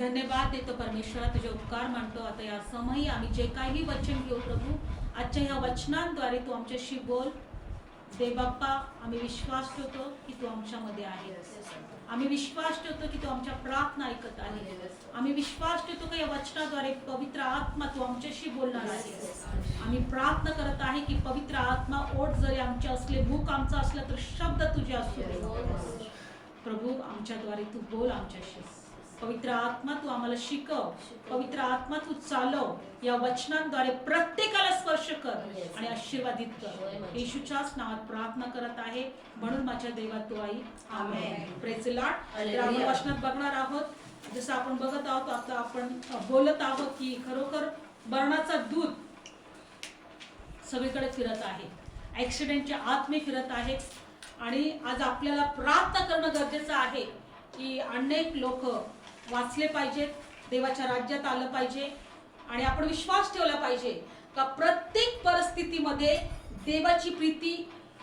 धन्यवाद देतो परमेश्वरा तुझे उपकार मानतो. आता या समयी आम्ही जे काही वचन घेऊ प्रभू आजच्या ह्या वचनांद्वारे तू आमच्याशी बोल. दे बाप्पा आम्ही विश्वास ठेवतो की तू आमच्यामध्ये आहे आम्ही विश्वास ठेवतो की तू आमच्या प्रार्थना ऐकत आहे आम्ही विश्वास ठेवतो की या वचनाद्वारे पवित्र आत्मा तू आमच्याशी बोलणार आहे आम्ही प्रार्थना करत आहे की पवित्र आत्मा ओढ जरी आमचे असले भूक आमचा असला तर शब्द तुझे असू प्रभू आमच्याद्वारे तू बोल आमच्याशी. पवित्र आत्मा तू आम्हाला शिकव पवित्र आत्मा तू चालव या वचनांद्वारे प्रत्येकाला स्पर्श कर आणि आशीर्वादित कर. येशूच्याच नावात प्रार्थना करत आहे म्हणून माझ्या देवा तू आई. आमेन. प्रेज लॉर्ड तर आपण वचनात बघणार आहोत. जसं आपण बघत आहोत आता आपण बोलत आहोत की खरोखर मरणाचा दूत सगळीकडे फिरत आहे. ऍक्सिडेंटच्या आत्मे फिरत आहेत आणि आज आपल्याला प्रार्थना करणं गरजेचं आहे की अनेक लोक वाचले पाहिजेत देवाच्या राज्यात आलं पाहिजे आणि आपण विश्वास ठेवला पाहिजे का प्रत्येक परिस्थितीमध्ये देवाची प्रीती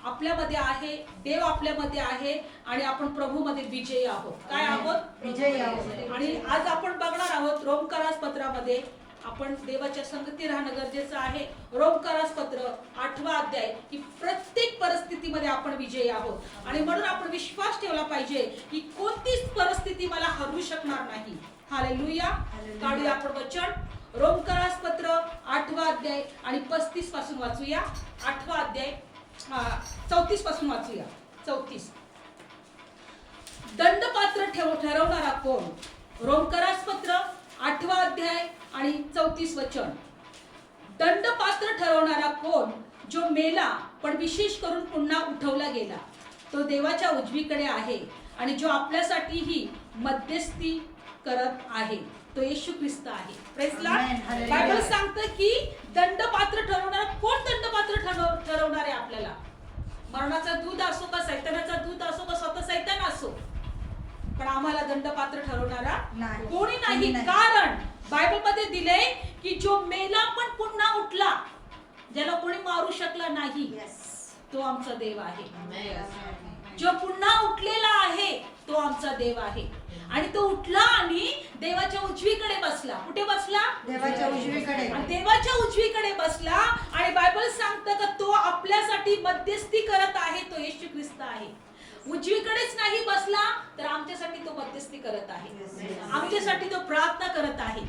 आपल्यामध्ये आहे देव आपल्यामध्ये आहे आणि आपण प्रभूमध्ये विजयी आहोत काय आहोत विजयी आहोत. आणि आज आपण बघणार आहोत रोमकारास पत्रामध्ये आपण देवाच्या संगती राहणं गरजेचं आहे. रोमकारास पत्र आठवा अध्याय की प्रत्येक परिस्थितीमध्ये आपण विजयी आहोत. आणि म्हणून आपण विश्वास ठेवला पाहिजे की कोणतीच परिस्थिती मला हरवू शकणार नाही. हालेलुया काढूया आपण वचन. रोमकारास पत्र आठवा अध्याय आणि पस्तीसपासून वाचूया. आठवा अध्याय चौतीसपासून वाचूया. चौतीस. दंडपात्र ठेव ठरवणारा कोण? रोमकरास पत्र चौतीस वचन दंडपात्र ठरवणारा कोण जो मेला पण विशेष करून पुन्हा उठवला गेला. तो देवाच्या उजवीकडे आहे आणि जो आपल्यासाठीही मध्यस्थी करत आहे. तो येशू ख्रिस्त आहे. बायबल सांगतं की दंडपात्र ठरवणारा कोण दंडपात्र ठरव ठरवणार आहे आपल्याला? मरणाचा दूध असो का सैतानाचा दूध असो का स्वतः सैतान असो? पण आम्हाला दंडपात्र ठरवणारा नाही. कोणी नाही. कोणी नाही. कारण बायबलमध्ये दिले की जो मेला पण पुन्हा उठला ज्याला कोणी मारू शकला नाही तो आमचा देव आहे. जो पुन्हा उठलेला आहे तो आमचा देव आहे. आणि तो उठला आणि देवाच्या उजवीकडे बसला. कुठे बसला? देवाच्या उजवीकडे. देवाच्या उजवीकडे बसला आणि बायबल सांगतं का तो आपल्यासाठी मध्यस्थी करत आहे तो येशू ख्रिस्त आहे. उजवीकडेच नाही तो मध्यस्थी करत आहे. आमच्यासाठी तो प्रार्थना करत आहे.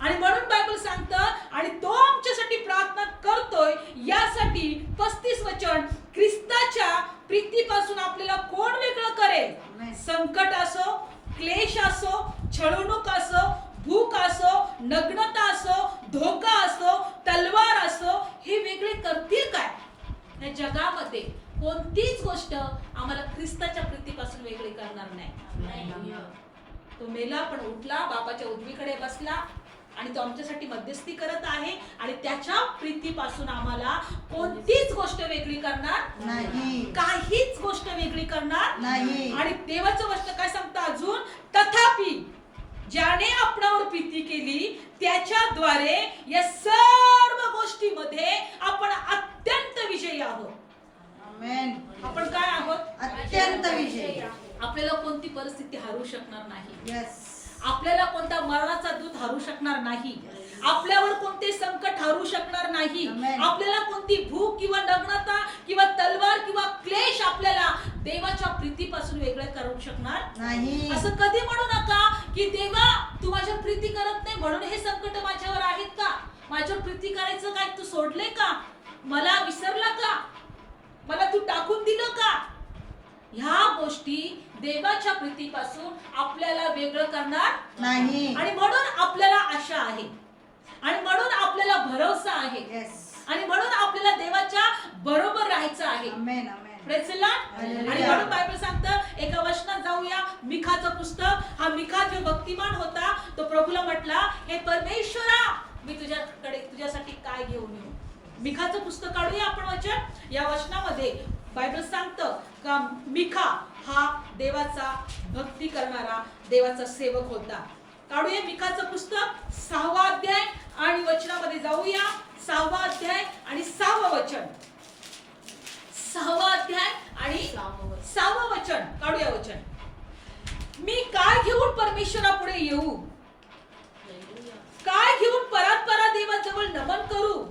आणि म्हणून बायबल सांगतं आणि तो आमच्यासाठी प्रार्थना करतोय यासाठी पस्तीस वचन ख्रिस्ताच्या प्रीतीपासून आपल्याला कोण वेगळं करेल. संकट असो क्लेश असो छळवणूक असो भूक असो नग्नता असो धोका असो तलवार असो हे वेगळे करतील काय? या जगामध्ये कोणतीच गोष्ट आम्हाला ख्रिस्ताच्या प्रीतीपासून वेगळी करणार नाही. तो मेला पण उठला बाबाच्या उजवीकडे बसला आणि तो आमच्यासाठी मध्यस्थी करत आहे आणि त्याच्या प्रीतीपासून आम्हाला कोणतीच गोष्ट वेगळी करणार नाही. काहीच गोष्ट वेगळी करणार नाही. आणि देवाचं वचन काय सांगतं अजून? तथापि ज्याने आपणावर प्रीती केली त्याच्याद्वारे या सर्व गोष्टीमध्ये आपण अत्यंत विजयी आहोत. आपण काय आहोत? अत्यंत विजयी. आपल्याला कोणती परिस्थिती हरू शकणार नाही. येस आपल्याला कोणता मरणाचा दूत हरू शकणार नाही. आपल्यावर कोणते संकट हरू शकणार नाही. आपल्याला कोणती भूक किंवा नग्नता किंवा तलवार किंवा क्लेश आपल्याला देवाच्या प्रीतीपासून वेगळं करू शकणार नाही. असं कधी म्हणू नका की देवा तू माझ्यावर प्रीती करत नाही म्हणून हे संकट माझ्यावर आहेत का? माझ्यावर प्रीती करायचं काय? तू सोडले का? मला विसरला का? मला तू टाकून दिलं का? ह्या गोष्टी देवाच्या प्रीतीपासून आपल्याला वेगळं करणार नाही. आणि म्हणून आपल्याला आशा आहे. आणि म्हणून आपल्याला भरोसा आहे. येस आणि म्हणून आपल्याला देवाच्या बरोबर राहायचं आहे. आणि म्हणून बायबल सांगतं एका वचनात जाऊया. मिखाचं पुस्तक. हा मिखा जो भक्तिमान होता तो प्रभूला म्हटला हे परमेश्वरा मी तुझ्याकडे तुझ्यासाठी काय घेऊन येऊ? मिखाचं पुस्तक काढूया आपण वचन. या वचनामध्ये बायबल सांगतं का मिखा हा देवाचा भक्ती करणारा देवाचा सेवक होता. काढूया मिखाचं पुस्तक सहावा अध्याय आणि वचनामध्ये जाऊया. सहावा अध्याय आणि सहावा वचन. सहावा अध्याय आणि सहावं वचन. काढूया वचन. मी काय घेऊन परमेश्वरापुढे येऊ? काय घेऊन परत परा देवाजवळ नमन करू?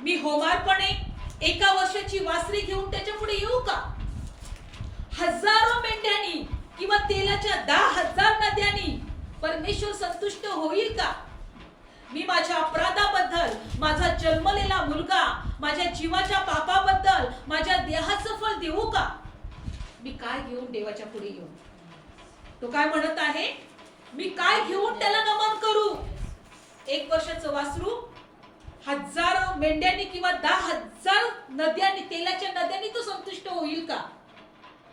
मी होमारपणे एका वर्षाची वासरी घेऊन त्याच्या पुढे येऊ का? हजारो मेंढ्यांनी किंवा तेलाच्या दहा हजार नद्यांनी परमेश्वर संतुष्ट होईल का? मी माझ्या अपराधाबद्दल माझा जन्मलेला मुलगा माझ्या जीवाच्या पापाबद्दल माझ्या देहाचं फळ देऊ का? मी काय घेऊन देवाच्या पुढे येऊ? तो काय म्हणत आहे? मी काय घेऊन त्याला नमन करू? एक वर्षाचं वासरू हजारो मेंढ्यांनी किंवा दहा हजार नद्यांनी तेलाच्या नद्यांनी तो संतुष्ट होईल का?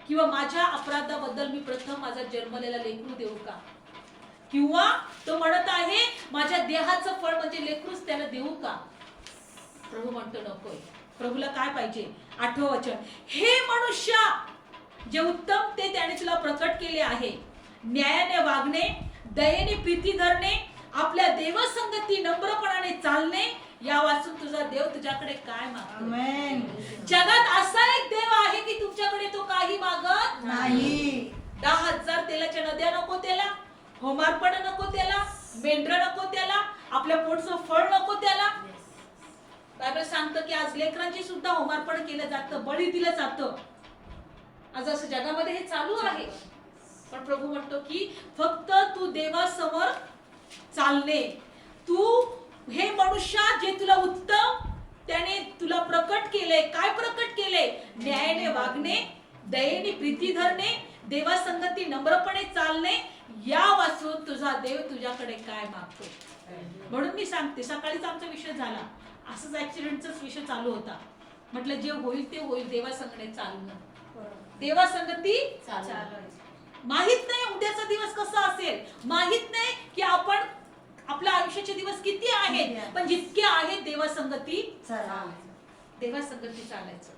किंवा माझ्या अपराधाबद्दल मी प्रथम माझा जन्मलेला लेकरू देऊ का? किंवा तो म्हणत आहे माझ्या देहाचं फळ म्हणजे लेकरूच त्याला देऊ का? प्रभू म्हणतो नकोय. प्रभूला काय पाहिजे? आठवं वचन. हे मनुष्या जे उत्तम ते त्याने तुला प्रकट केले आहे. न्यायाने वागणे दयेने प्रीती धरणे आपल्या देवसंगती नम्रपणाने चालणे या वाचून तुझा देव तुझ्याकडे काय मागतो? जगात असा एक देव आहे की तुमच्याकडे तो काही मागत नाही. दहा हजार तेलाच्या नद्या नको त्याला होमार्पण नको त्याला मेंढर नको त्याला आपल्या पोटचं फळ नको त्याला. बायबल सांगतं की आज लेकरांची सुद्धा होमार्पण केलं जातं बळी दिलं जातं. आज असं जगामध्ये हे चालू आहे. पण प्रभू म्हणतो की फक्त तू देवासमोर चालणे. तू हे मनुष्या जे तुला उत्तम त्याने तुला प्रकट केले काय प्रकट केले न्यायाने वागणे दयेने प्रीती धरणे देवासंगती नम्रपणे चालणे या वाचून तुझा देव तुझ्याकडे काय मागतो? म्हणून मी सांगते सकाळीच आमचा विषय झाला. असंच ऍक्सिडेंटचाच विषय चालू होता. म्हटलं जे होईल ते होईल देवासंगणे चालणं. देवासंगती माहीत नाही उद्याचा दिवस कसा असेल. माहीत नाही की आपण आपल्या आयुष्याचे दिवस किती आहेत? पण जितके आहेत देवासंगती देवासंगती चालायचं.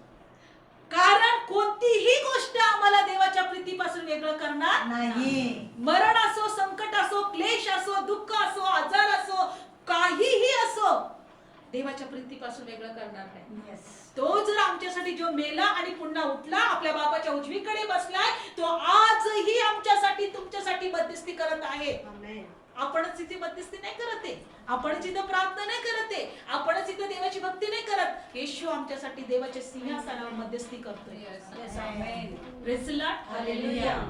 कारण कोणतीही गोष्ट आम्हाला देवाच्या प्रीतीपासून वेगळं करणार नाही. मरण असो संकट असो क्लेश असो दुःख असो आजार असो काहीही असो देवाच्या प्रीतीपासून वेगळं करणार नाही. Yes. तो जर आमच्यासाठी जो मेला आणि पुन्हा उठला आपल्या बाबाच्या उजवीकडे बसलाय तो आजही आमच्यासाठी तुमच्यासाठी मध्यस्थी करत आहे. आपणच इथे मध्यस्थी नाही करत आहे. आपणच इथं प्रार्थना नाही करत आहे आपणच इथं देवाची भक्ती नाही करत येशू आमच्यासाठी देवाच्या सिंहासनावर मध्यस्थी करतोय.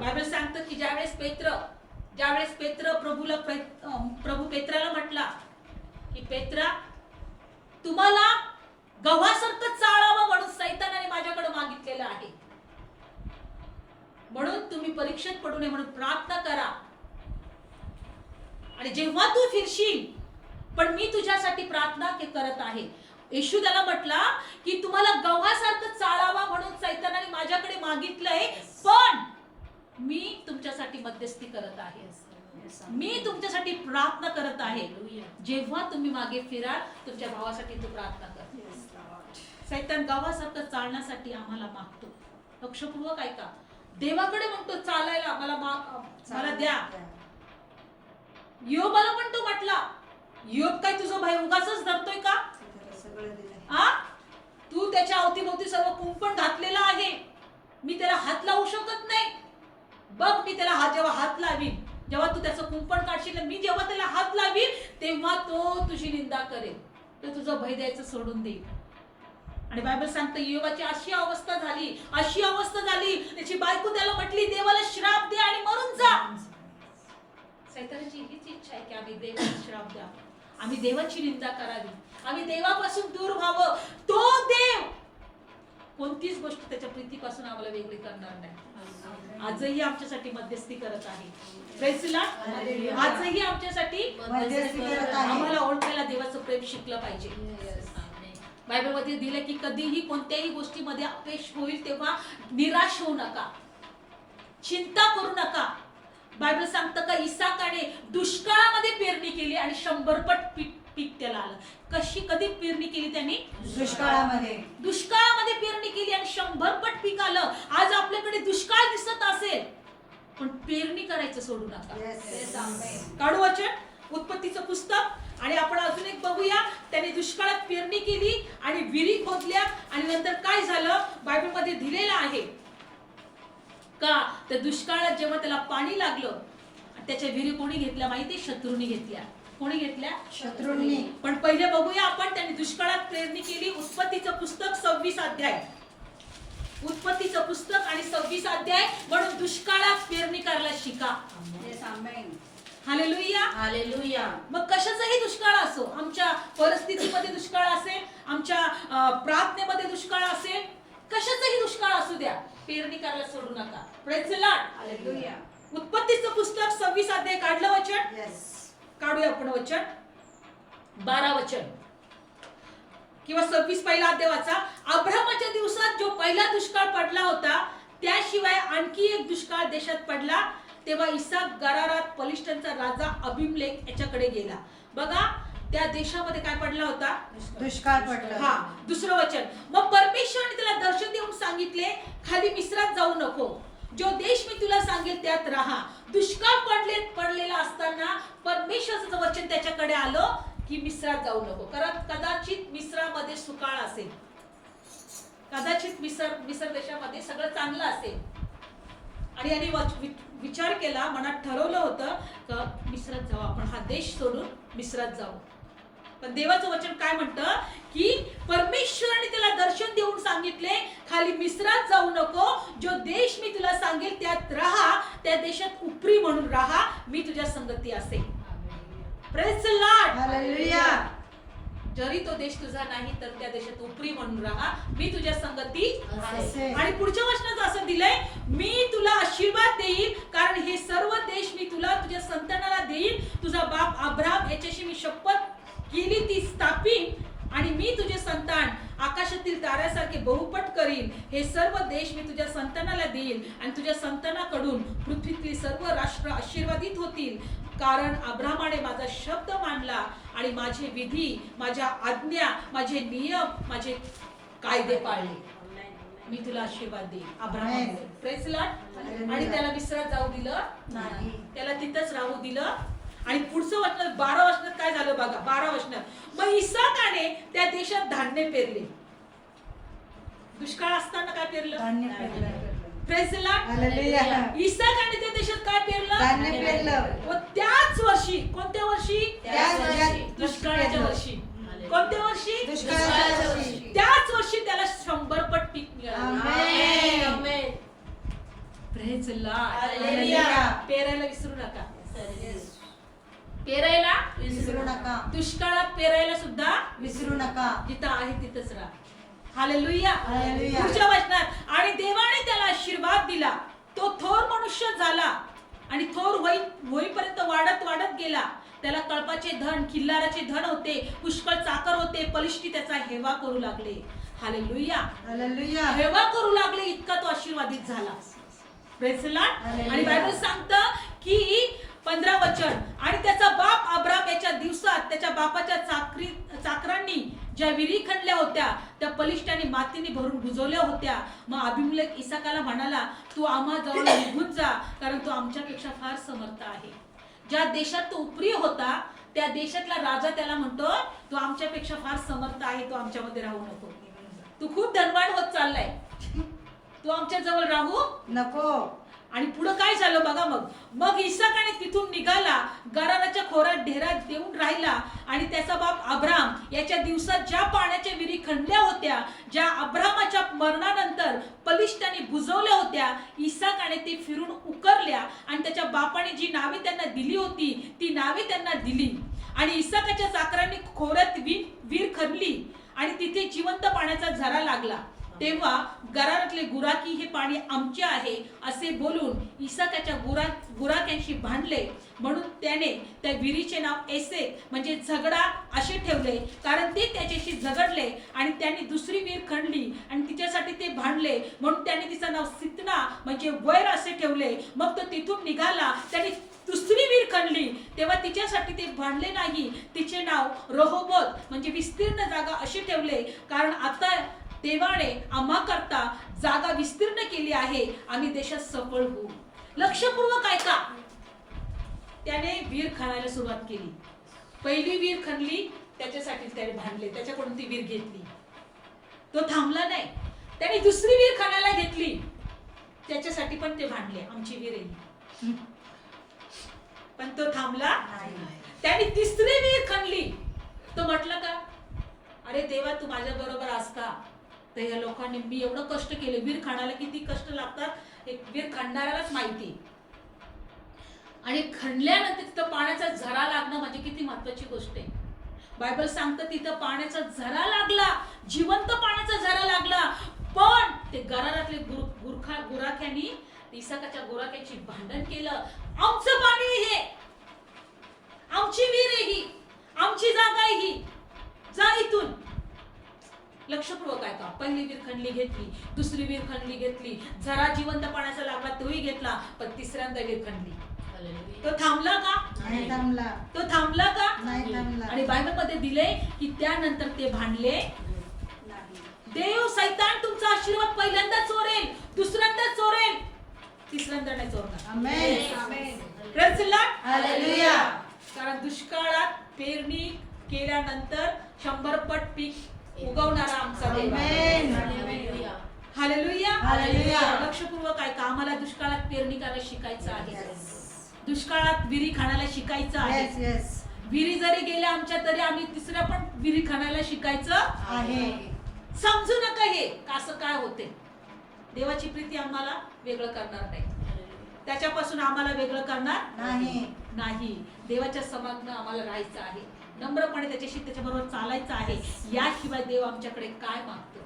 बायबल सांगतं की ज्यावेळेस पेत्र ज्यावेळेस पेत्र प्रभूला प्रभू पेत्राला म्हटला की पेत्रा तुम्हाला गव्हासारखं चाळावं म्हणून सैतानाने माझ्याकडे मागितलेलं आहे. म्हणून तुम्ही परीक्षेत पडू नये म्हणून प्रार्थना करा. आणि जेव्हा तू फिरशील पण मी तुझ्यासाठी प्रार्थना के- करत आहे. येशू त्याला म्हटला की तुम्हाला गव्हासारखं चाळावा म्हणून सैतानाने माझ्याकडे मागितलंय पण मी तुमच्यासाठी मध्यस्थी करत आहे. मी तुमच्यासाठी प्रार्थना करत आहे. जेव्हा तुम्ही मागे फिराल तुमच्या भावासाठी तू प्रार्थना कर. सैतान गावासारखं चालण्यासाठी आम्हाला मागतो. लक्षपूर्वक ऐका. देवाकडे म्हणतो चालायला मला मला द्या. योबाला पण तो म्हटला योग काय तुझा भाई उगाच धरतोय का? आ? तू त्याच्या अवतीभोवती सर्व कुंपण घातलेला आहे. मी त्याला हात लावू शकत नाही. बघ मी त्याला हात जेव्हा हात लावीन जेव्हा तू त्याचं कुंपण काढशील मी जेव्हा त्याला हात लावीन तेव्हा तो तुझी निंदा करेल. तर तुझं भय द्यायचं सोडून देईल. आणि बायबल सांगतं योगाची अशी अवस्था झाली अशी अवस्था झाली. त्याची बायको त्याला म्हटली देवाला श्राप दे आणि मरून जा सैतानाची हीच इच्छा आहे की आम्ही देवाला श्राप द्या आम्ही देवाची निंदा करावी. आम्ही देवापासून दूर व्हावं. तो देव कोणतीच गोष्ट त्याच्या प्रीतीपासून आम्हाला वेगळी करणार नाही. आजही आमच्यासाठी मध्यस्थी करत आहे. आजही आमच्यासाठी. आम्हाला ओळखायला देवाचं प्रेम शिकलं पाहिजे. बायबलमध्ये दिलं की कधीही कोणत्याही गोष्टीमध्ये अपयश होईल तेव्हा निराश होऊ नका. चिंता करू नका. बायबल सांगतं का इसाकाने दुष्काळामध्ये पेरणी केली आणि शंभर पट पीक पीक त्याला आलं. कशी कधी पेरणी केली त्यांनी? दुष्काळामध्ये. दुष्काळामध्ये पेरणी केली आणि शंभर पट पीक आलं. आज आपल्याकडे दुष्काळ दिसत असेल पण पेरणी करायचं सोडू नका. काढू वचन उत्पत्तीचं पुस्तक आणि आपण अजून एक बघूया. त्याने दुष्काळात पेरणी केली आणि विहिरी खोदल्या आणि नंतर काय झालं? बायबलमध्ये दिलेलं आहे. का त्या दुष्काळात जेव्हा त्याला पाणी लागलं त्याच्या विहिरी कोणी घेतल्या माहिती शत्रूने घेतल्या. कोणी घेतल्या? शत्रूंनी. पण पहिले बघूया आपण त्यांनी दुष्काळात पेरणी केली उत्पत्तीचं पुस्तक सव्वीस अध्याय. उत्पत्तीचं पुस्तक आणि सव्वीस अध्याय म्हणून दुष्काळात पेरणी करायला शिका. हालेलुया. हालेलुया. मग कशाचाही दुष्काळ असो आमच्या परिस्थितीमध्ये दुष्काळ असेल आमच्या प्रार्थनेमध्ये दुष्काळ असेल कशाचाही दुष्काळ असू द्या पेरणी करायला सोडू नका. उत्पत्तीचं पुस्तक सव्वीस अध्याय काढलं वचन. काढूया आपण वचन. बारा वचन. किंवा सव्वीस पहिला अध्याय वाचा. अब्रामाच्या दिवसात जो पहिला दुष्काळ पडला होता त्याशिवाय आणखी एक दुष्काळ देशात पडला तेव्हा इसाक गरारात पलिष्ठांचा राजा अभिमलेख याच्याकडे गेला. बघा त्या देशामध्ये काय पडला होता? दुष्काळ. पडला हा दुसरं वचन. मग परमेश्वराने त्याला दर्शन देऊन सांगितले खाली मिश्रात जाऊ नको. जो देश मी तुला सांगेल त्यात राहा. दुष्काळ पडले पडलेला असताना परमेश्वराचं वचन त्याच्याकडे आलं की मिश्रात जाऊ नको. कारण कदाचित मिश्रामध्ये सुकाळ असेल. कदाचित मिसर मिसर देशामध्ये सगळं चांगलं असेल. आणि यांनी विचार केला मनात ठरवलं होतं का मिश्रात जाऊ. आपण हा देश सोडून मिश्रात जाऊ. पण देवाचं वचन काय म्हणतं? की परमेश्वराने त्याला दर्शन देऊन सांगितले खाली मिश्रात जाऊ नको. जो देश मी तुला सांगेल त्यात राहा. त्या देशात उपरी म्हणून राहा. मी तुझ्या संगती असेल. जरी तो देश तुझा नाही तर त्या देशात उपरी म्हणून राहा. मी तुझ्या संगती. आणि पुढच्या वचनात असं दिलंय मी तुला आशीर्वाद देईन. कारण हे सर्व देश मी तुला तुझ्या संतानाला देईन. तुझा बाप अब्राम याच्याशी मी शपथ केली ती स्थापिन आणि मी तुझे संतान आकाशातील ताऱ्यासारखे बहुपट करीन. हे सर्व देश मी तुझ्या संतानाला देईन आणि तुझ्या संतानाकडून पृथ्वीतील सर्व राष्ट्र आशीर्वादित होतील. कारण अब्रामाने माझा शब्द मानला आणि माझे विधी माझ्या आज्ञा माझे नियम माझे कायदे पाळले. मी तुला आशीर्वाद देईन. Abram Amen. प्रेस लॉर्ड आणि त्याला विसरात जाऊ दिलं नाही. त्याला तिथंच राहू दिलं आणि पुढचं वचनात बारा वचनात काय झालं बघा? बारा वचनात मग इसाकाने त्या देशात धान्य पेरले. दुष्काळ असताना काय पेरलं? धान्य पेरलं. इसाकाने त्या देशात काय पेरलं? धान्य पेरलं. व त्याच वर्षी कोणत्या वर्षी? दुष्काळाच्या वर्षी. कोणत्या वर्षी? दुष्काळाच्या वर्षी. त्याच वर्षी त्याला शंभर पट पीक मिळालं. पेरायला विसरू नका. पेरायला विसरू नका. दुष्काळात पेरायला सुद्धा विसरू नका. जिथं आहे तिथंच राहा. हालेलुया. हालेलुया. पुढच्या वचनात आणि देवाने त्याला आशीर्वाद दिला. तो थोर मनुष्य झाला. आणि थोर होई होईपर्यंत वाढत वाढत गेला. त्याला कळपाचे धन किल्लाराचे धन होते. पुष्कळ चाकर होते. पलिष्ठी त्याचा हेवा करू लागले. हालेलुया. Hallelujah. हेवा करू लागले इतका तो आशीर्वादित झाला. आणि बायबल सांगतं की पंधरा वचन. आणि त्याचा बाप अब्राम याच्या दिवसात त्याच्या बापाच्या चाकरी चाकरांनी ज्या विहिरी खणल्या होत्या त्या पलिष्ठाने मातीने भरून बुजवल्या होत्या. मग अभिमुलेख इसाकाला म्हणाला तू आम्हा जवळ निघून जा कारण तो आमच्यापेक्षा फार समर्थ आहे. ज्या देशात तो उपरी होता त्या देशातला राजा त्याला म्हणतो तो आमच्यापेक्षा फार समर्थ आहे तो आमच्यामध्ये राहू नको. तू खूप धनवान होत चाललाय. तू आमच्या जवळ राहू नको. आणि पुढं काय झालं बघा मग. मग इसाकाने तिथून निघाला गराराच्या खोरात ढेरा देऊन राहिला आणि त्याचा बाप अब्राम याच्या दिवसात ज्या पाण्याच्या विहिरी खणल्या होत्या ज्या अब्रामाच्या मरणानंतर पलिष्ठाने बुजवल्या होत्या इसाकाने ते फिरून उकरल्या आणि त्याच्या बापाने जी नावे त्यांना दिली होती ती नावे त्यांना दिली. आणि इसाकाच्या चाकरांनी खोऱ्यात वीर वीर खणली आणि तिथे जिवंत पाण्याचा झरा लागला. तेव्हा गरारातले गुराकी हे पाणी आमचे आहे असे बोलून इसाकाच्या गुरा गुराक्यांशी भांडले. म्हणून त्याने त्या विहिरीचे नाव एसे म्हणजे झगडा असे ठेवले. कारण ते त्याच्याशी झगडले आणि त्यांनी दुसरी विहीर खणली आणि तिच्यासाठी ते भांडले. म्हणून त्याने तिचं नाव सितना म्हणजे वैर असे ठेवले. मग तो तिथून निघाला. त्याने दुसरी विहीर खणली. तेव्हा तिच्यासाठी ते भांडले नाही. तिचे नाव रहोबोत म्हणजे विस्तीर्ण जागा अशी ठेवले. कारण आता देवाने आम्हा करता जागा विस्तीर्ण केली आहे. आम्ही देशात सफळ होऊ. लक्षपूर्वक ऐका. त्याने वीर खणायला सुरुवात केली. पहिली वीर खणली त्याच्यासाठी त्याने भांडले. त्याच्याकडून ती वीर घेतली. तो थांबला नाही. त्याने दुसरी वीर खणायला घेतली. त्याच्यासाठी पण ते भांडले. आमची वीर येईल पण तो थांबला नाही. त्याने तिसरी विहीर खणली. तो म्हटलं का अरे देवा तू माझ्या बरोबर असता तर या लोकांनी. मी एवढं कष्ट केले वीर खाणाला किती कष्ट लागतात एक वीर खणणाऱ्यालाच माहिती. आणि खणल्यानंतर तिथं पाण्याचा झरा लागणं म्हणजे किती महत्वाची गोष्ट आहे. बायबल सांगतं तिथं पाण्याचा झरा लागला. जिवंत पाण्याचा झरा लागला. पण ते गरारातले गुर गुरखा गुराख्यानी इसाकाच्या गुराख्याची भांडण केलं. आमचं पाणी हे. आमची वीर आहे ही. आमची जागा आहे ही. जा इथून. लक्षपूर्वक आहे का पहिली विहीर खणली घेतली दुसरी विहीर खणली घेतली. झरा जिवंत पाण्याचा लागला तोही घेतला पण तिसऱ्यांदा विहीर खणली तो थांबला का? नाही थांबला. तो थांबला का? नाही थांबला. आणि बायबलमध्ये दिले की त्यानंतर ते भांडले. देव सैतान तुमचा आशीर्वाद पहिल्यांदा चोरेल दुसऱ्यांदा चोरेल. तिसऱ्यांदा नाही चोरणार. कारण दुष्काळात पेरणी केल्यानंतर शंभर पट पीक उगवणारा आमचा हालेलुया हालेलुया. लक्षपूर्वक आहे का आम्हाला दुष्काळात पेरणी करायला शिकायचं आहे. दुष्काळात विरी खाण्याला शिकायचं आहे. विहिरी जरी गेल्या आमच्या तरी आम्ही तिसऱ्या पण विहिरी खाण्याला शिकायचं आहे. समजू नका हे का असं काय होते? देवाची प्रीती आम्हाला वेगळं करणार नाही. त्याच्यापासून आम्हाला वेगळं करणार नाही. नाही. देवाच्या समागनं आम्हाला राहायचं आहे. नम्रपणे त्याच्याशी त्याच्याबरोबर चालायचं आहे. याशिवाय देव आमच्याकडे काय मागतो?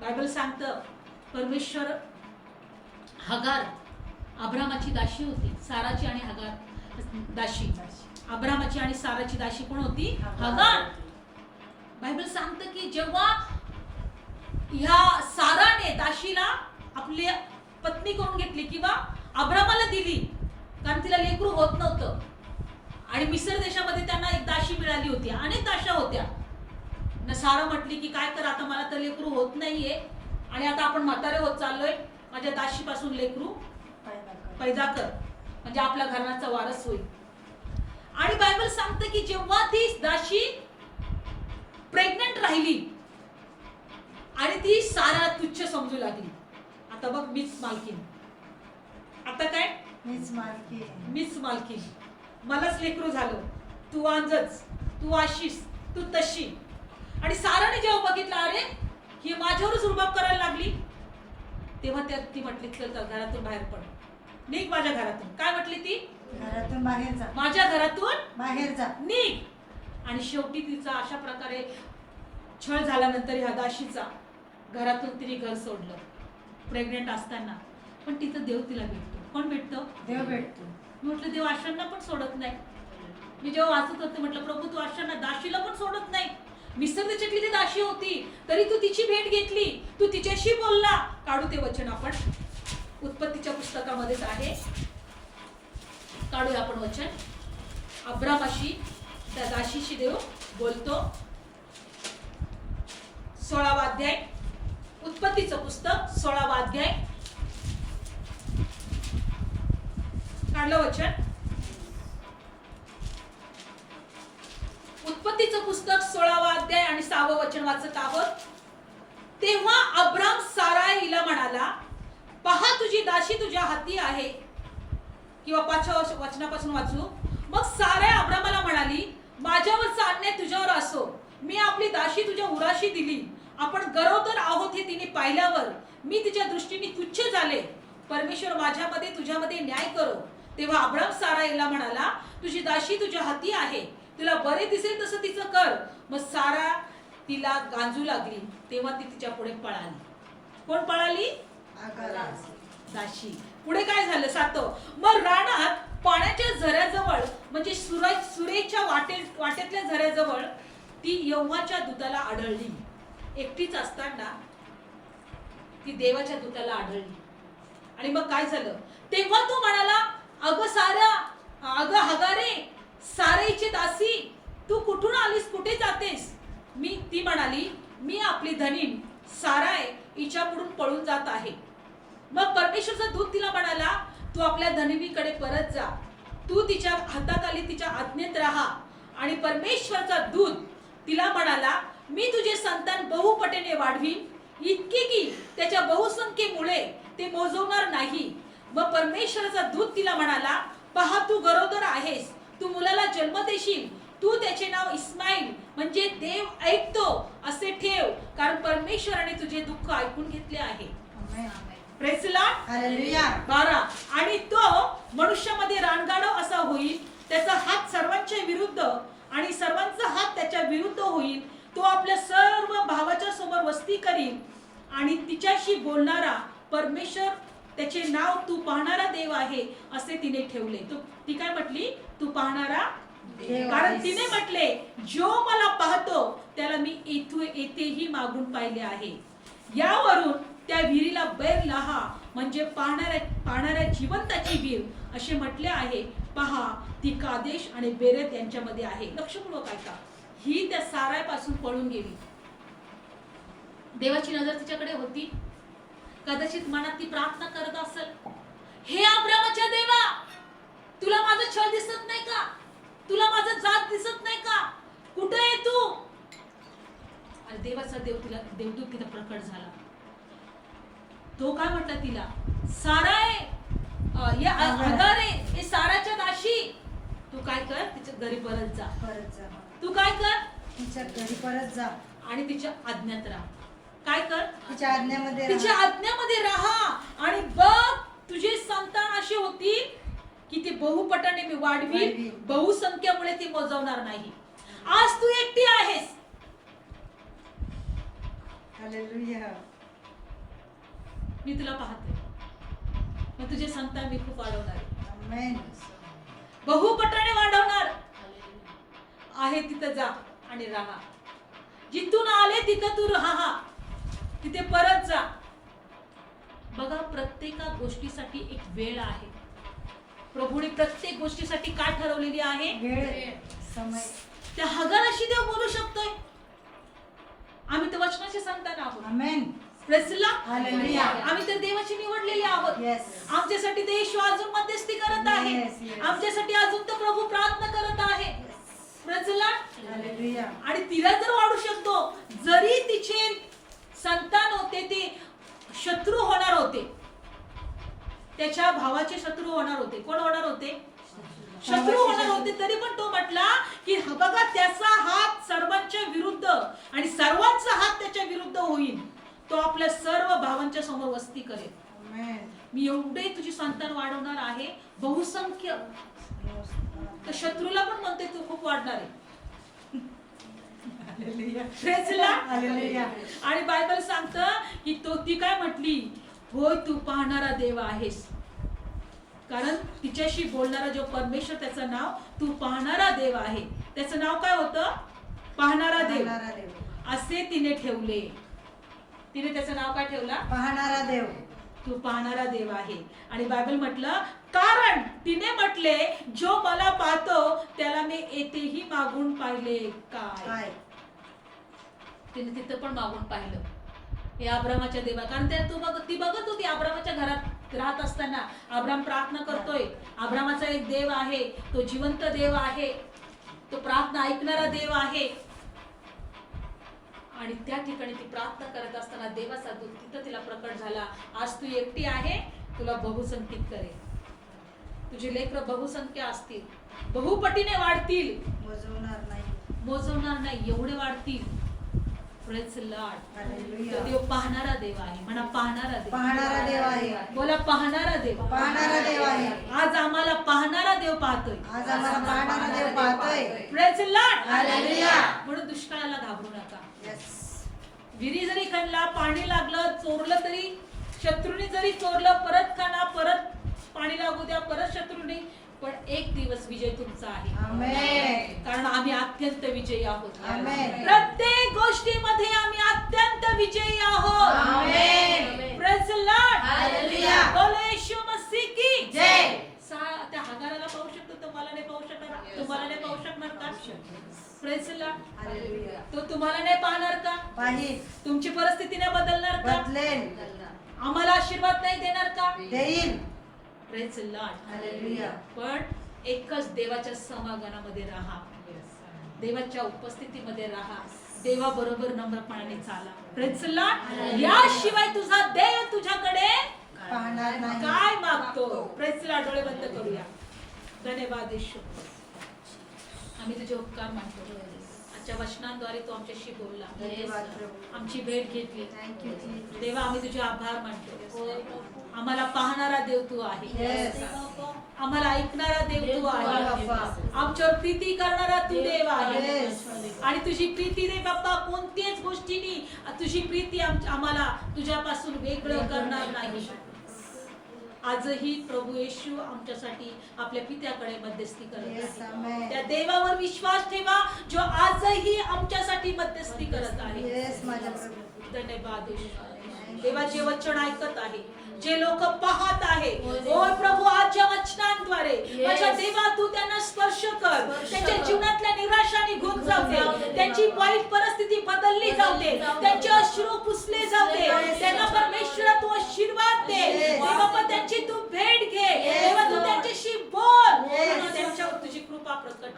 बायबल सांगतं परमेश्वर हगार अब्रामाची दाशी होती साराची आणि हगार दाशी. अब्रामाची आणि साराची दाशी कोण होती? हगार. बायबल सांगतं की जेव्हा ह्या साराने दाशीला आपली पत्नी करून घेतली किंवा अब्रामाला दिली कारण तिला लेकरू होत नव्हतं. आणि मिसर देशामध्ये त्यांना एक दाशी मिळाली होती. अनेक दाशा होत्या. न सारा म्हटली की काय कर आता मला तर लेकरू होत नाहीये. आणि आता आपण म्हातारे होत चाललोय. माझ्या दाशीपासून लेकरू पैदा कर म्हणजे आपल्या घराचा वारस होईल. आणि बायबल सांगतं की जेव्हा ती दाशी प्रेग्नंट राहिली आणि ती सारा तुच्छ समजू लागली. आता बघ मीच मालकीन. आता काय? मीच मालकी मीच मालकीन. मलाच लेकरू झालं. तू आंजच तू आशीष तू तशी. आणि साराने जेव्हा बघितलं अरे ही माझ्यावरच रुबाब करायला लागली तेव्हा त्या ती म्हटली चल चल घरातून बाहेर पड. निघ माझ्या घरातून. काय म्हटली ती? घरातून बाहेर जा. माझ्या घरातून बाहेर जा. निघ. आणि शेवटी तिचा अशा प्रकारे छळ झाल्यानंतर ह्या दाशीचा घरातून तिने घर सोडलं. प्रेग्नेंट असताना. पण तिथं देव तिला भेटतो. कोण भेटतो? देव भेटतो. म्हटलं देव आशांना पण सोडत नाही. मी जेव्हा वाचत होते म्हटलं प्रभू तू आशांना दाशीला पण सोडत नाही. मिसर त्याच्यातली ती दाशी होती तरी तू तिची भेट घेतली. तू तिच्याशी बोलला. काढू ते वचन आपण. उत्पत्तीच्या पुस्तकामध्येच आहे. काढूया आपण वचन. अब्रामाशी त्या दाशीशी देव बोलतो. सोळावा अध्याय. उत्पत्तीचं पुस्तक सोळावा अध्याय. काढलं वचन. उत्पत्तीचं पुस्तक सोळावा अध्याय आणि सहावं वचन वाचत आहोत. तेव्हा अब्राम साराय हिला म्हणाला पहा तुझी दाशी तुझ्या हाती आहे. किंवा पाचव्या वचनापासून वाचू. मग साराय अब्रामाला म्हणाली माझ्यावरचा अन्याय तुझ्यावर असो. मी आपली दाशी तुझ्या उराशी दिली. आपण गरोदर आहोत हे तिने पाहिल्यावर मी तिच्या दृष्टीने तुच्छ झाले. परमेश्वर माझ्यामध्ये तुझ्यामध्ये न्याय करो. तेव्हा अब्राम सारा याला म्हणाला तुझी दाशी तुझ्या हाती आहे. तुला बरे दिसेल तसं तिचं कर. मग सारा तिला गांजू लागली. तेव्हा ती तिच्या पुढे पळाली. कोण पळाली? दाशी. पुढे काय झालं सातो मग रानात पाण्याच्या झऱ्याजवळ म्हणजे सुरा सुरेच्या वाटे वाटेतल्या झऱ्याजवळ ती यव्हाच्या दूताला आढळली. एकटीच असताना ती देवाच्या दूताला आढळली. आणि मग काय झालं? तेव्हा तो म्हणाला अगं सारा अगं हगारे सारेची दासी तू कुठून आलीस कुठे जातेस? मी ती म्हणाली मी आपली धनीन साराय हिच्या पुढून पळून जात आहे. मग परमेश्वरचा दूत तिला म्हणाला तू आपल्या धनिनीकडे परत जा. तू तिच्या हाताखाली तिच्या आज्ञेत राहा. आणि परमेश्वरचा दूत तिला म्हणाला मी तुझे संतान बहुपटेने वाढवीन. इतके की त्याच्या बहुसंख्येमुळे ते मोजवणार नाही. मग परमेश्वराचा दूत तिला म्हणाला पहा तू गरोदर आहेस. तू मुलाला जन्म देशील. तू त्याचे नाव इस्माईल म्हणजे देव ऐकतो असे ठेव कारण परमेश्वराने तुझे दुःख ऐकून घेतले आहे. बारा. आणि तो मनुष्यामध्ये रानगाडव असा होईल त्याचा हात सर्वांच्या विरुद्ध आणि सर्वांचा हात त्याच्या विरुद्ध होईल. तो आपल्या सर्व भावाच्या समोर वस्ती करील आणि तिच्याशी बोलणारा परमेश्वर त्याचे नाव तू पाहणारा देव आहे असे तिने ठेवले. तो ती काय म्हटली? तू पाहणारा कारण. तिने म्हटले जो मला पाहतो त्याला मी येथे येथेही मागून पाहिले आहे. यावरून त्या विहिरीला बैर लहा म्हणजे पाहणाऱ्या पाहणाऱ्या जिवंताची विहीर असे म्हटले आहे पहा ती कादेश आणि बेरेत यांच्यामध्ये आहे. लक्षपूर्वक ऐका. ही त्या सारायपासून पळून गेली. देवाची नजर तिच्याकडे होती. कदाचित मनात ती प्रार्थना करत असेल. हे अब्रामाच्या देवा तुला माझं छळ दिसत नाही का? तुला माझं जात दिसत नाही का? कुठे आहे तू? आणि देवाचा देव तिला देवदूत तिला प्रकट झाला. तो काय म्हटला तिला? सारा आहे. अगार आहे. हे साराच्या दाशी तू काय कर? तिच्या घरी परत जा. परत जा. तू काय कर? तिच्या घरी परत जा. आणि तिच्या आज्ञात राहा. काय कर? तिच्या आज्ञामध्ये तिच्या. आज्ञामध्ये राहा. आणि बघ तुझे संतान असे होतील की ते बहुपटाने मी वाढवी. बहुसंख्यामुळे ते मोजवणार नाही. आज तू एकटी आहेस. मी तुला पाहते. मग तुझे संतान मी खूप वाढवणार बहुपटाने वाढवणार. आहे तिथं जा आणि राहा. जिथून आले तिथं तू राहा. तिथे परत जा. बघा प्रत्येका गोष्टीसाठी एक वेळ आहे. प्रभूने प्रत्येक गोष्टीसाठी काय ठरवलेली आहे? वेळ समय. त्या हगाराशी देव बोलू शकतोय. आम्ही तर वचनाचे संतान आहोत. Amen Priscilla hallelujah. आम्ही तर देवाची निवडलेली आहोत. आमच्यासाठी ते येशू अजून मध्यस्थी करत आहे. आमच्यासाठी अजून तर प्रभू प्रार्थना करत आहे. आणि तिला जर वाढू शकतो. जरी तिचे संतान होते ते शत्रू होणार होते. त्याच्या भावाचे शत्रू होणार होते. कोण होणार होते? शत्रू होणार होते. तरी पण तो म्हटला की बघा त्याचा हात सर्वांच्या विरुद्ध आणि सर्वांचा हात त्याच्या विरुद्ध होईल. तो आपल्या सर्व भावांच्या समोर वस्ती करेल. मी एवढे तुझी संतान वाढवणार आहे. बहुसंख्य. तर शत्रूला पण म्हणते तू खूप वाढणार आहे. आणि बायबल सांगत की तो ती काय म्हटली? होय तू पाहणारा देव आहेस. कारण तिच्याशी बोलणारा जो परमेश्वर त्याचं नाव तू पाहणारा देव आहे. त्याचं नाव काय होतं? पाहणारा देव. असे तिने ठेवले. तिने त्याचं नाव काय ठेवला? पाहणारा देव. तू पाहणारा देव आहे. आणि बायबल म्हटलं कारण तिने म्हटले जो मला पाहतो त्याला मी येथेही मागून पाहिले. काय? तिने तिथं पण मागून पाहिलं. हे आब्रामाच्या देवा कारण त्या तू बघ ती बघत होती आब्रामाच्या घरात राहत असताना. आब्राम प्रार्थना करतोय. आब्रामाचा एक देव आहे तो जिवंत देव आहे. तो प्रार्थना ऐकणारा देव आहे. आणि त्या ठिकाणी ती प्रार्थना करत असताना देवाचा दूत तिथं तिला प्रकट झाला. आज तू एकटी आहे तुला बहुसंख्यित करेल. तुझे लेकर बहुसंख्या असतील. बहुपटीने वाढतील. मोजवणार नाही. मोजवणार नाही एवढे वाढतील. हालेलुया. तो देव पाहणारा देव आहे म्हणा पाहणारा देव पाहणारा देव आहे बोला पाहणारा देव पाहणारा देव आहे आज आम्हाला पाहणारा देव पाहतोय आज आम्हाला पाहणारा देव पाहतोय Lord. हालेलुया. म्हणून दुष्काळाला घाबरू नका. विहिरी जरी खणला पाणी लागलं चोरलं तरी शत्रूने जरी चोरलं परत खाना परत पाणी लागू द्या परत शत्रूने पण एक दिवस विजय तुमचा आहे. कारण आम्ही अत्यंत विजयी आहोत. प्रत्येक गोष्टीमध्ये आम्ही अत्यंत विजयी आहोत. त्या हगाराला पाहू शकतो तुम्हाला नाही पाहू शकणार तुम्हाला नाही पाहू शकणार का. तो तुम्हाला नाही पाहणार का? तुमची परिस्थिती नाही बदलणार का? आम्हाला आशीर्वाद नाही देणार का? देईल. Lord. हालेलुया. पण एकच देवाच्या समागमामध्ये राहा. देवाच्या उपस्थितीमध्ये राहा. देवाबरोबर नम्रपणाने चाला. The Lord. याशिवाय तुझा देव तुझ्याकडे काय मागतो? The Lord. डोळे बंद करूया. धन्यवाद आम्ही तुझे उपकार मानतो. आजच्या वचनांद्वारे तू आमच्याशी बोलला. आमची भेट घेतली. देवा आम्ही तुझे आभार मानतो. आम्हाला पाहणारा देव तू आहे. आम्हाला ऐकणारा देव तू आहे. आमच्यावर प्रीती करणारा तू देव आहे. आणि तुझी प्रीती दे बाप्पा कोणत्याच गोष्टीनी. तुझी प्रीती आम- आम्हाला तुझ्यापासून वेगळं करणार नाही. आजही प्रभू येशू आमच्यासाठी आपल्या पित्याकडे मध्यस्थी करत आहे. त्या देवावर विश्वास ठेवा जो आजही आमच्यासाठी मध्यस्थी करत आहे. धन्यवाद येशू. देवाचे वचन ऐकत आहे. जे लोक पाहत आहे. ओ प्रभू आजच्या वचनांद्वारे. माझ्या देवा तू त्यांना स्पर्श कर. त्यांच्या जीवनातल्या निराशा निघून जाऊ दे. त्यांची वाईट परिस्थिती बदलली जाऊ दे. त्यांचे अश्रू पुसले जाऊ दे. त्यांना परमेश्वर तू आशीर्वाद दे. देवा त्यांची तू भेट घे. देवा तू त्यांच्याशी बोल. त्यांच्यावर तुझी कृपा प्रकट.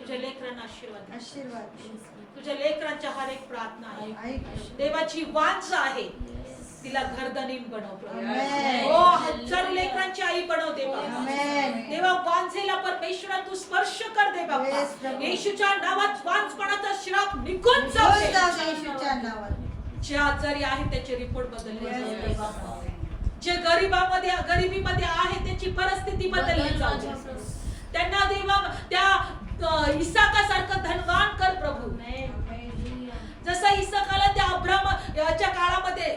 तुझ्या लेकरांना आशीर्वाद. आशीर्वाद तुझ्या लेकरांच्या हर एक प्रार्थना आहे देवाची वांच आहे. तिला घरदनीन बनव प्रभू. आमेन. हो हजारो लेकरांची आई बनवते देवा वांझेला परमेश्वरा तू स्पर्श कर दे बाबा. येशूच्या नावात वांझपणाचा श्राप निघून जाऊ जे आजारी आहे त्याचे रिपोर्ट बदलले. जे गरिबामध्ये गरिबीमध्ये आहे त्याची परिस्थिती बदलली जाऊ. त्यांना देवा त्या इसाकासारखं धनवान कर प्रभू जसं इसाकाला त्या अब्राम याच्या काळामध्ये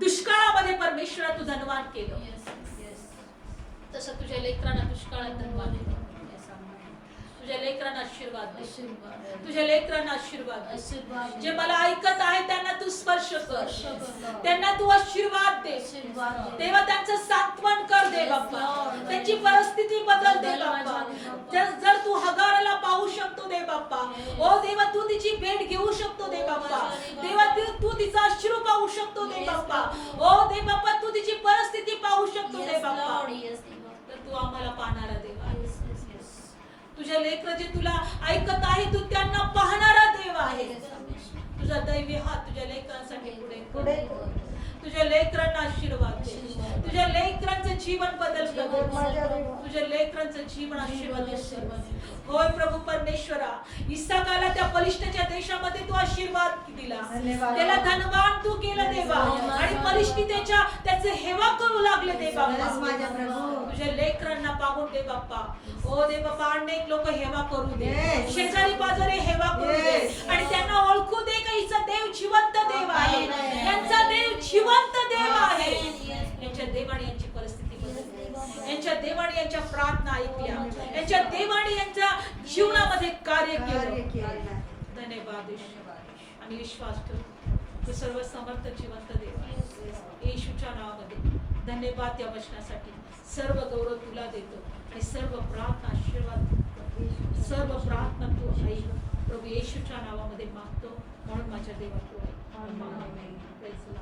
दुष्काळामध्ये परमेश्वरा तू धनवान केलं. तसं तुझ्या लेकरांना दुष्काळात तुझ्या लेकरांना आशीर्वाद दे. तुझ्या लेकरांना आशीर्वाद दे. जे मला ऐकत आहे त्यांना तू स्पर्श कर. त्यांना तू आशीर्वाद दे. तेव्हा त्यांचं सांत्वन कर दे बाप्पा. त्यांची परिस्थिती बदल दे बाप्पा. जर तू हगाराला पाहू शकतो दे बाप्पा. ओ देवा तू तिची भेट घेऊ शकतो दे बाप्पा. देवा तू तिचा अश्रू पाहू शकतो दे बाप्पा. ओ दे बाप्पा तू तिची परिस्थिती पाहू शकतो दे बाप्पा. तर तू आम्हाला पाहणारा आहे. तुझ्या लेकर जे तुला ऐकत आहे तू त्यांना पाहणारा देव आहे तुझा दैवी हात तुझ्या लेकरांसाठी पुढे. पुढे. तुझ्या लेकरांना आशीर्वाद दे तुझ्या लेकरांचं जीवन बदल देवा. तुझ्या लेकरांचं जीवन आशीर्वाद होय प्रभू परमेश्वरा इसाकाला त्या बलिष्ठच्या देशामध्ये तू आशीर्वाद दिला. त्याला धनवान तू केलं देवा आणि परिस्थितीच्या त्याचे हेवा करू लागले दे Yes, बाप्पा माझ्या प्रभू तुझ्या लेकरांना पाहून दे बाप्पा ओ दे बाप्पा अनेक लोक हेवा करू दे. शेजारी पाजारी हेवा करू दे. आणि त्यांना ओळखू दे का हिचा देव जिवंत देव आहे Amen. यांचा देव जिवंत देव आहे. यांच्या देवाने यांची परिस्थिती बदलली. यांच्या देवाने यांच्या प्रार्थना ऐकल्या. यांच्या देवाने यांच्या जीवनामध्ये कार्य केलं. धन्यवाद. आम्ही विश्वास ठेवतो. तू सर्व समर्थ जिवंत देव. येशूच्या नावामध्ये धन्यवाद त्या वचनासाठी सर्व गौरव तुला देतो. आणि सर्व प्रार्थना आशीर्वाद सर्व प्रार्थना तू ऐक प्रभू येशूच्या नावामध्ये मागतो. म्हणून माझ्या देवा तू Lord.